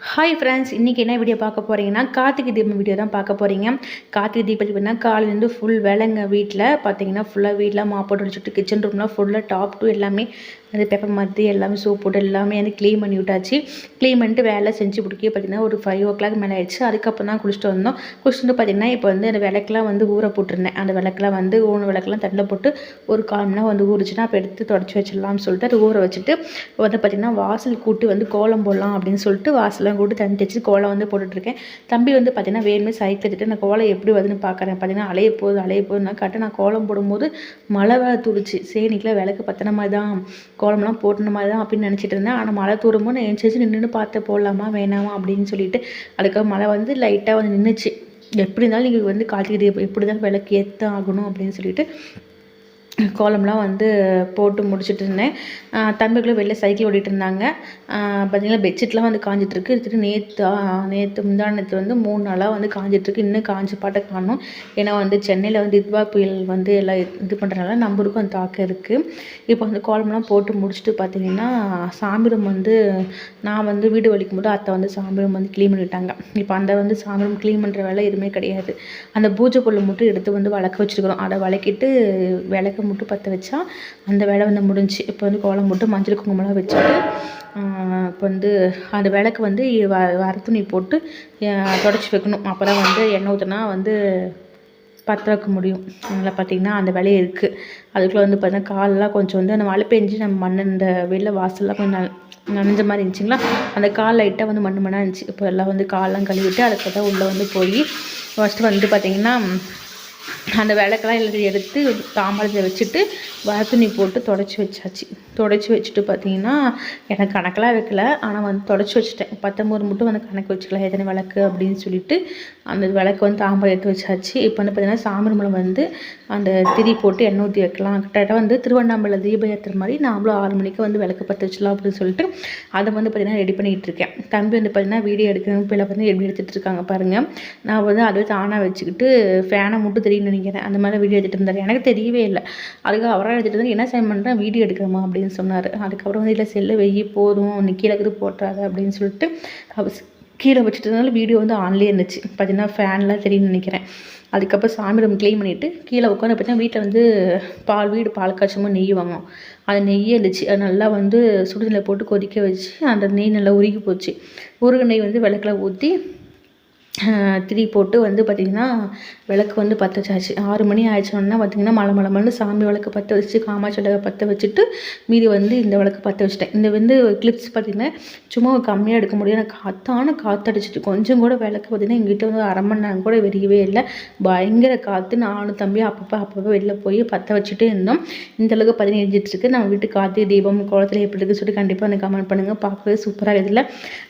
Hi friends இன்றைக்கி என்ன video பார்க்க போகிறீங்கன்னா கார்த்திகை தீபம் வீடியோ தான் பார்க்க போகிறீங்க கார்த்திகை தீபம் பார்த்தீங்கன்னா காலையிலேருந்து ஃபுல் வேலைங்க வீட்டில் பார்த்தீங்கன்னா ஃபுல்லாக வீட்டில் மாப்போட்டு அடிச்சுட்டு கிச்சன் ரூம்லாம் ஃபுல்லாக டாப் டூ எல்லாமே அது பேப்பர் மாதிரி எல்லாமே சோப் போட்டு எல்லாமே வந்து க்ளீன் பண்ணி விட்டாச்சு. க்ளீன் பண்ணிட்டு வேலை செஞ்சு பிடிக்க பார்த்தீங்கன்னா ஒரு ஃபைவ் ஓ கிளாக் மேலே ஆயிடுச்சு. அதுக்கப்புறம் தான் குளிச்சுட்டு வந்தோம். குளிச்சுட்டு வந்து பார்த்தீங்கன்னா இப்போ வந்து அந்த விளக்கெலாம் வந்து ஊற போட்டிருந்தேன். அந்த விளக்கெலாம் வந்து ஊன விளக்கெலாம் தட்டில் போட்டு ஒரு கால் மணி நேரம் வந்து ஊறிச்சுன்னா அப்போ எடுத்து தொடச்சி வச்சிடலாம்னு சொல்லிட்டு அது ஊற வச்சுட்டு வந்து பார்த்திங்கன்னா வாசல் கூட்டி வந்து கோலம் போடலாம் அப்படின்னு சொல்லிட்டு வாசலாம் கூட்டு தண்ணி தச்சு கோலம் வந்து போட்டுட்ருக்கேன் தம்பி வந்து பார்த்திங்கன்னா வேணுமே சைக்கிள் எடுத்துகிட்டு நான் கோலம் எப்படி வருதுன்னு பார்க்குறேன் பார்த்தீங்கன்னா அலைய போகுது அலைய போகுதுன்னா கரெக்டாக நான் கோலம் போடும்போது மழை வேலை துடிச்சு சேனிக்கெலாம் விளக்கு பத்தின மாதிரி தான் கோலம்லாம் போட்டுன மாதிரி தான் அப்படின்னு நினச்சிட்டு இருந்தேன். ஆனால் மழை தூரமும் நான் எந்திரிச்சு நின்று பார்த்து போடலாமா வேணாமா? அப்படின்னு சொல்லிட்டு அதுக்காக மழை வந்து லைட்டாக வந்து நின்றுச்சு எப்படி இருந்தாலும் நீங்கள் வந்து கார்த்திகை எப்படி தான் விளக்கு ஏற்ற ஆகணும் அப்படின்னு சொல்லிட்டு கோலம்லாம் வந்து போட்டு முடிச்சுட்டு இருந்தேன் தம்பிகளும் வெளில சைக்கிள் ஓடிட்டு இருந்தாங்க பார்த்தீங்கன்னா பெட்ஷீட்லாம் வந்து காஞ்சிட்ருக்கு எடுத்துகிட்டு நேற்று நேற்று முந்தானத்து வந்து மூணு நாளாக வந்து காஞ்சிட்ருக்கு இன்னும் காஞ்சி பாட்டை காணும். ஏன்னா வந்து சென்னையில் வந்து இத்வா புயல் வந்து எல்லாம் இது பண்ணுறதுனால நம்பருக்கும் அந்த தாக்கம் இருக்குது இப்போ வந்து கோலம்லாம் போட்டு முடிச்சுட்டு பார்த்தீங்கன்னா சாமி ரூம் வந்து நான் வந்து வீடு வலிக்கும் போது அத்தை வந்து சாமி ரூம் வந்து க்ளீன் பண்ணிட்டாங்க. இப்போ அந்த வந்து சாமி ரூம் க்ளீன் பண்ணுற வேலை எதுவுமே கிடையாது. அந்த பூஜை பொருள் மட்டும் எடுத்து வந்து வளர்க்க வச்சுருக்குறோம். அதை வளக்கிட்டு விளக்கு மட்டும் பற்ற வச்சா. அந்த வேலை வந்து முடிஞ்சு இப்போ வந்து கோலம் போட்டு மஞ்சள் குங்குமம்லாம் வச்சுட்டு இப்போ வந்து அந்த விளக்கு வந்து வ வர துணி போட்டு தொடச்சி வைக்கணும். அப்போ தான் வந்து எண்ணெய் ஊற்றினா வந்து பற்ற வைக்க முடியும். அதனால் பார்த்திங்கன்னா அந்த வேலையை இருக்குது அதுக்குள்ளே வந்து பார்த்தீங்கன்னா காலெலாம் கொஞ்சம் வந்து அந்த மழை பெஞ்சு நம்ம மண் இந்த வெளில வாசல்லாம் கொஞ்சம் நனைஞ்ச மாதிரி இருந்துச்சுங்களா? அந்த கால் லைட்டாக வந்து மண் மண்ணாக இருந்துச்சு. இப்போ எல்லாம் வந்து காலெலாம் கழுவிட்டு அதுக்கு தான் உள்ளே வந்து போய் ஃபஸ்ட்டு வந்து பார்த்திங்கன்னா அந்த விளக்கெல்லாம் எல்லாத்தையும் எடுத்து தாமரத்தை வச்சுட்டு வரத்துணி போட்டு தொடச்சி வச்சாச்சு. தொடச்சி வச்சுட்டு பார்த்தீங்கன்னா எனக்கு கணக்கெல்லாம் வைக்கல. ஆனால் வந்து தொடச்சி வச்சுட்டேன். பத்தொம்பது மட்டும் வந்து கணக்கு வச்சுக்கலாம் எத்தனை விளக்கு அப்படின்னு சொல்லிட்டு அந்த விளக்கு வந்து தாம்பாளம் எடுத்து வச்சாச்சு. இப்போ வந்து பார்த்தீங்கன்னா சாமிரமலை வந்து அந்த திரி போட்டு எண்ணெய் ஊற்றி வைக்கலாம். கரெக்டாக வந்து திருவண்ணாமலை தீப ஏற்றுற மாதிரி நாமளும் ஆறு மணிக்கு வந்து விளக்கு பற்ற வச்சலாம் அப்படின்னு சொல்லிட்டு அதை வந்து பார்த்திங்கன்னா ரெடி பண்ணிகிட்டு இருக்கேன். தம்பி வந்து பார்த்திங்கன்னா வீடியோ எடுக்கணும். பிள்ளை வந்து எப்படி எடுத்துகிட்டு இருக்காங்க பாருங்கள் நான் வந்து அதை தானாக வச்சுக்கிட்டு ஃபேனை மட்டும் அப்படின்னு நினைக்கிறேன். அந்த மாதிரி வீடியோ எடுத்துகிட்டு இருந்தார். எனக்கு தெரியவே இல்லை. அதுக்கு அவராக எடுத்துகிட்டு வந்து என்ன செய்ய பண்ணுறேன் வீடியோ எடுக்கிறோமா அப்படின்னு சொன்னார். அதுக்கப்புறம் வந்து இல்லை செல்லு வெயி போதும். நீ கீழே இருக்குது போட்டுறாத அப்படின்னு சொல்லிட்டு கீழே வச்சுட்டதுனால வீடியோ வந்து ஆன்லேயே இருந்துச்சு. பார்த்தீங்கன்னா ஃபேன்லாம் தெரியும்னு நினைக்கிறேன். அதுக்கப்புறம் சாமி ரூம் க்ளீன் பண்ணிவிட்டு கீழே உட்காந்து பார்த்தீங்கன்னா வீட்டில் வந்து பால் வீடு பால் காய்ச்சமும் நெய் வாங்கும் அது நெய்யே இருந்துச்சு. அது நல்லா வந்து சுடுதலை போட்டு கொதிக்க வச்சு அந்த நெய் நல்லா உருகி போச்சு. உருகு நெய் வந்து விளக்கில் ஊற்றி திரி போட்டு வந்து பார்த்திங்கன்னா விளக்கு வந்து பற்ற வச்சாச்சு. ஆறு மணி ஆயிடுச்சோன்னா பார்த்திங்கன்னா மலை மலை மலை சாமி விளக்கு பற்ற வச்சு காமாட்சி விளக்கு பற்ற வச்சுட்டு மீதி வந்து இந்த விளக்கு பற்ற வச்சுட்டேன். இந்த வந்து கிளிப்ஸ் பார்த்திங்கன்னா சும்மா கம்மியாக எடுக்க முடியும் எனக்கு காற்றான காற்றடிச்சிட்டு கொஞ்சம் கூட விளக்கு பார்த்திங்கன்னா எங்கிட்ட வந்து அரை மணி நேரம் கூட வெறியவே இல்லை. பயங்கர காற்று நானும் தம்பி அப்பப்போ அப்பப்போ வெளில போய் பற்ற வச்சுட்டே இருந்தோம். இந்த அளவுக்கு பார்த்தீங்கன்னா எரிஞ்சிட்ருக்கு நம்ம வீட்டு கார்த்திகை தீபம் குளத்துல எப்படி இருக்குது சொல்லிட்டு கண்டிப்பாக வந்து கமெண்ட் பண்ணுங்கள் பார்க்கவே சூப்பராக இதில்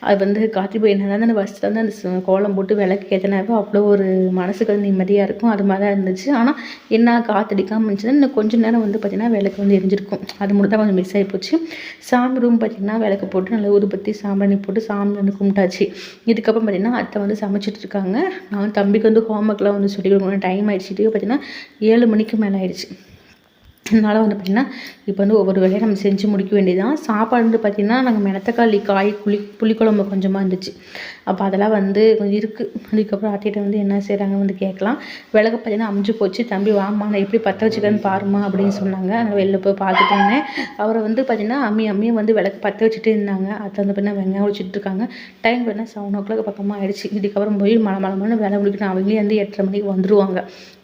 அது வந்து கார்த்திகை என்ன தான் அந்த ஃபஸ்ட்டு வந்து அந்த கோலம் போட்டு விளக்கு ஏற்றினாவே அவ்வளோ ஒரு மனசுக்கு வந்து நிம்மதியாக இருக்கும். அது மாதிரி தான் இருந்துச்சு. ஆனால் என்ன காற்றடிக்காமல் இருந்துச்சுன்னா இன்னும் கொஞ்சம் நேரம் வந்து பார்த்திங்கன்னா விளக்கு வந்து எரிஞ்சிருக்கும். அது மட்டும் தான் கொஞ்சம் மிஸ் ஆகி போச்சு. சாமி ரூம் பார்த்திங்கன்னா விளக்கு போட்டு நல்லா ஊதுபத்தி சாம்பிராணி போட்டு சாமி வந்து கும்பிட்டாச்சு. இதுக்கப்புறம் பார்த்திங்கன்னா அத்தை வந்து சமைச்சிட்டு இருக்காங்க. நான் தம்பிக்கு வந்து ஹோம்ஒர்க்லாம் வந்து சொல்லி கொடுக்கணும். டைம் ஆகிடுச்சிட்டு பார்த்திங்கன்னா ஏழு மணிக்கு மேலே ஆயிடுச்சு. அதனால் வந்து பார்த்திங்கன்னா இப்போ வந்து ஒவ்வொரு வேலையும் நம்ம செஞ்சு முடிக்க வேண்டியதான் சாப்பாடு வந்து பார்த்திங்கன்னா நாங்கள் மிளத்தக்காளி காய் புளி புளிக்குழம்பு கொஞ்சமாக இருந்துச்சு. அப்போ அதெல்லாம் வந்து கொஞ்சம் இருக்குது அதுக்கப்புறம் அத்தைகிட்ட வந்து என்ன செய்கிறாங்க வந்து கேட்கலாம். விளக்கு பார்த்திங்கன்னா அமுஞ்சு போச்சு. தம்பி வாமா நான் எப்படி பற்ற வச்சுக்கன்னு பாருமா அப்படின்னு சொன்னாங்க. நான் வெளில போய் பார்த்துட்டு இருந்தேன். அவரை வந்து பார்த்திங்கன்னா அம்மி அம்மியும் வந்து விளக்கு பற்ற வச்சுட்டு இருந்தாங்க. அதை வந்து பார்த்தீங்கன்னா வெங்காயம் ஒழிச்சிட்டு இருக்காங்க. டைம் பார்த்தீங்கன்னா செவன் ஓ கிளாக் பக்கமாக ஆயிடுச்சு. இதுக்கப்புறம் போய் மழை மழை மழை வேலை முடிக்கணும். அவங்களே வந்து எட்டரை மணிக்கு வந்துடுவாங்க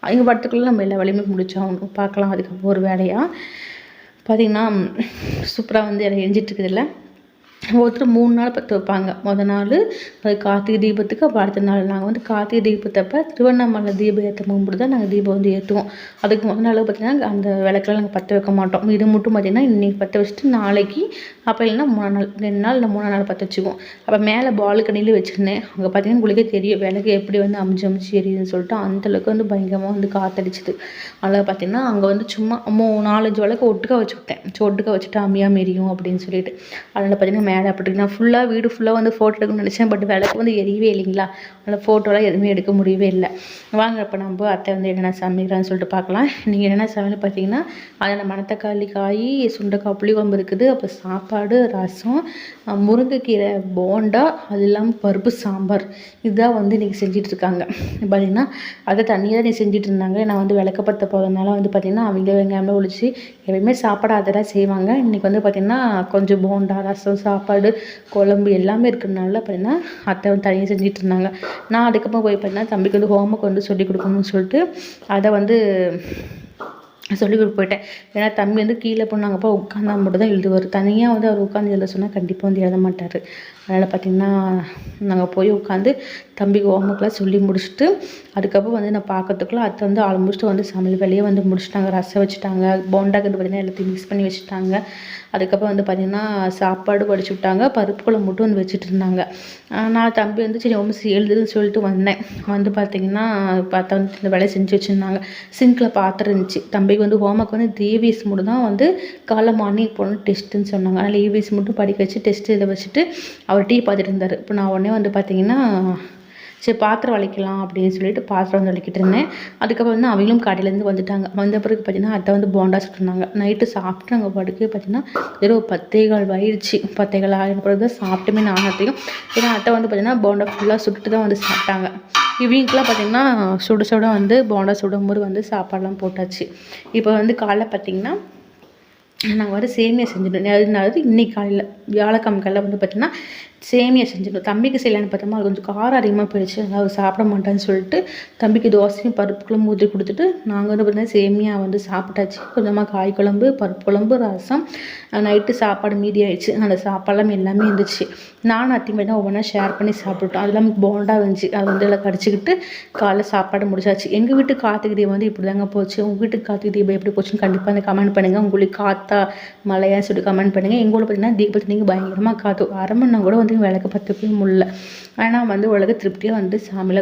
அவங்க படத்துக்குள்ளே நம்ம எல்லா வேலையுமே முடிச்சோம். பார்க்கலாம் அதுக்கப்புறம் ஒரு வேலையாக பார்த்திங்கன்னா சூப்பராக வந்து எல்லாம் எரிஞ்சிட்ருக்குதுல்ல ஒருத்தர் மூணு நாள் பற்ற வைப்பாங்க. மொதல் நாள் அது கார்த்திகை தீபத்துக்கு அப்போ அடுத்த நாள் நாங்கள் வந்து கார்த்திகை தீபத்தப்போ திருவண்ணாமலை தீபம் ஏற்ற கும்பிட்டு தான் நாங்கள் தீபம் வந்து ஏற்றுவோம் அதுக்கு முதல் நாள் பார்த்திங்கன்னா அந்த விளக்கெல்லாம் நாங்கள் பற்ற வைக்க மாட்டோம். இது மட்டும் பார்த்திங்கன்னா இன்றைக்கி பற்ற வச்சுட்டு நாளைக்கு அப்போ இல்லைன்னா மூணு நாள் ரெண்டு நாள் இல்லை மூணு நாள் பற்ற வச்சுக்குவோம். அப்போ மேலே பால்கனியில் வச்சுருந்தேன். அங்கே பார்த்திங்கன்னா உங்களுக்கே தெரியும் விளக்கு எப்படி வந்து அமிச்சு அமிச்சு எரியுதுன்னு சொல்லிட்டு அந்தளவுக்கு வந்து பயங்கரமாக வந்து காற்றடிச்சிது அதில் பார்த்திங்கன்னா அங்கே வந்து சும்மா மூ நாலஞ்சு விளக்கு ஒட்டுக்க வச்சு விட்டேன். ஒட்டுக்க வச்சுட்டு அம்மியாக மெரியும் அப்படின்னு சொல்லிட்டு. அதில் பார்த்திங்கன்னா மேலே அப்படி நான் ஃபுல்லாக வீடு ஃபுல்லாக வந்து ஃபோட்டோ எடுக்கணும்னு நினச்சேன். பட் விளக்கு வந்து எரியவே இல்லைங்களா? அதனால் ஃபோட்டோலாம் எதுவுமே எடுக்க முடியவே இல்லை. வாங்க இப்போ நம்ம அத்தை வந்து என்னென்ன சமைக்கிறான்னு சொல்லிட்டு பார்க்கலாம். நீங்கள் என்னென்ன சமையல் பார்த்தீங்கன்னா அதில் மணத்தக்காளி காய் சுண்டைக்காய் புளிக்குழம்பு இருக்குது. அப்போ சாப்பாடு ரசம் முருங்கைக்கீரை போண்டா அது இல்லாமல் பருப்பு சாம்பார். இதுதான் வந்து இன்றைக்கி செஞ்சிட்ருக்காங்க பார்த்தீங்கன்னா அதை தனியாக நீ செஞ்சுட்டு இருந்தாங்க. நான் வந்து விளக்கப்பத்த போகிறதுனால வந்து பார்த்திங்கன்னா அவங்க வெங்காயம்லாம் ஒழிச்சு எப்பயுமே சாப்பாடு அதை தான் செய்வாங்க. இன்றைக்கி வந்து பார்த்திங்கன்னா கொஞ்சம் போண்டா ரசம் சாப்பாடு சாப்பாடு குழம்பு எல்லாமே இருக்கிறதுனால அப்படின்னா அத்தை வந்து தனியாக செஞ்சுட்டு இருந்தாங்க. நான் அதுக்கப்புறம் போய் பார்த்தீங்கன்னா தம்பிக்கு வந்து ஹோம்ஒர்க் வந்து சொல்லி கொடுக்கணும்னு சொல்லிட்டு அதை வந்து சொல்லி கொடுத்து போயிட்டேன். ஏன்னா தம்பி வந்து கீழே போனாங்க அப்போ உட்காந்தா மட்டும் தான் எழுதுவார். தனியாக வந்து அவர் உட்காந்து எழுத சொன்னால் கண்டிப்பாக வந்து எழுத மாட்டார். அதனால் பார்த்திங்கன்னா நாங்கள் போய் உட்காந்து தம்பிக்கு ஹோம்ஒர்க்லாம் சொல்லி முடிச்சுட்டு அதுக்கப்புறம் வந்து நான் பார்க்கறதுக்குள்ள அத்தை வந்து ஆல்மோஸ்ட் வந்து சமையல் வேலையே வந்து முடிச்சிட்டாங்க. ரசம் வச்சுட்டாங்க போண்டாக்கு வந்து பார்த்திங்கன்னா எல்லாத்தையும் மிக்ஸ் பண்ணி வச்சுட்டாங்க. அதுக்கப்புறம் வந்து பார்த்திங்கன்னா சாப்பாடு படிச்சு விட்டாங்க. பருப்பு குழம்பு மட்டும் வந்து வச்சுட்டு இருந்தாங்க. நான் தம்பி வந்து சரி ஹோம்ஸ் எழுதுன்னு சொல்லிட்டு வந்தேன். வந்து பார்த்திங்கன்னா பார்த்தா வந்து இந்த வேலையை செஞ்சு வச்சுருந்தாங்க. சிங்கில் பாத்திரம் இருந்துச்சு. தம்பிக்கு வந்து ஹோம்ஒர்க் வந்து தேவிஎஸ் மட்டும் தான் வந்து காலை மார்னிங் போகணும் டெஸ்ட்டுன்னு சொன்னாங்க. அதனால் ஈவிஎஸ் மட்டும் படிக்க வச்சு டெஸ்ட் இதை வச்சுட்டு அவர் டீ பார்த்துட்டு இருந்தார். இப்போ நான் உடனே வந்து பார்த்திங்கன்னா சரி பாத்திரம் வலிக்கலாம் அப்படின்னு சொல்லிட்டு பாத்திரம் வந்து வலிக்கிட்டு இருந்தேன். அதுக்கப்புறம் வந்து அவங்களும் கடையிலேருந்து வந்துட்டாங்க. வந்த பிறகு பார்த்தீங்கன்னா அத்தை வந்து போண்டா சுட்டுருந்தாங்க நைட்டு சாப்பிட்டு நாங்கள் படுக்க பார்த்தீங்கன்னா ஏதோ பத்தே கால் ஆயிடுச்சு. பத்தே கால் ஆகின பிறகு தான் சாப்பிட்டுமே நான் அத்தையும். ஏன்னா அத்தை வந்து பார்த்தீங்கன்னா போண்டா ஃபுல்லாக சுட்டு தான் வந்து சாப்பிட்டாங்க. இவங்களுக்குலாம் பார்த்தீங்கன்னா சுட சுட வந்து போண்டா சுடும்போது வந்து சாப்பாடெலாம் போட்டாச்சு. இப்போ வந்து காலைல பார்த்தீங்கன்னா நாங்கள் வந்து சேமியா செஞ்சிட்டோம் அதாவது இன்னைக்கு காலையில் வியாழக்கிழமை காலையில் வந்து பார்த்திங்கன்னா சேமியா செஞ்சிட்டோம் தம்பிக்கு செய்யலான்னு பார்த்தோமா அது கொஞ்சம் காரம் அதிகமாக போயிடுச்சு. அதனால் அவர் சாப்பிட மாட்டான்னு சொல்லிட்டு தம்பிக்கு தோசையும் பருப்பு குழம்பு ஊற்றி கொடுத்துட்டு நாங்கள் வந்து பார்த்தீங்கன்னா சேமியா வந்து சாப்பிட்டாச்சு. கொஞ்சமாக காய் குழம்பு பருப்பு குழம்பு ரசம். நைட்டு சாப்பாடு மீதி ஆயிடுச்சு. அந்த சாப்பாடெல்லாம் எல்லாமே இருந்துச்சு. நானும் அத்தையும் தான் ஒவ்வொன்றா ஷேர் பண்ணி சாப்பிட்டோம் அது இல்லாமல் போண்டா இருந்துச்சு. அது வந்து எல்லாம் கடிச்சிக்கிட்டு காலைல சாப்பாடு முடிச்சாச்சு. எங்கள் வீட்டு கார்த்திகை தீபம் வந்து இப்படி தாங்க போச்சு. உங்கள் வீட்டுக்கு கார்த்திகை தீபம் எப்படி போச்சுன்னு கண்டிப்பாக வந்து கமெண்ட் பண்ணுங்கள் உங்களுக்கு காத்தா மழையான்னு சொல்லிட்டு கமெண்ட் பண்ணுங்கள் எங்கள் ஊரில் பார்த்தீங்கன்னா தீபத்து நீங்கள் பயங்கரமாக காத்து அரை மணி நேரம் கூட வந்து விளக்கு பற்றவே முடியல ஆனால் வந்து உலக திருப்தியாக வந்து சாமியில்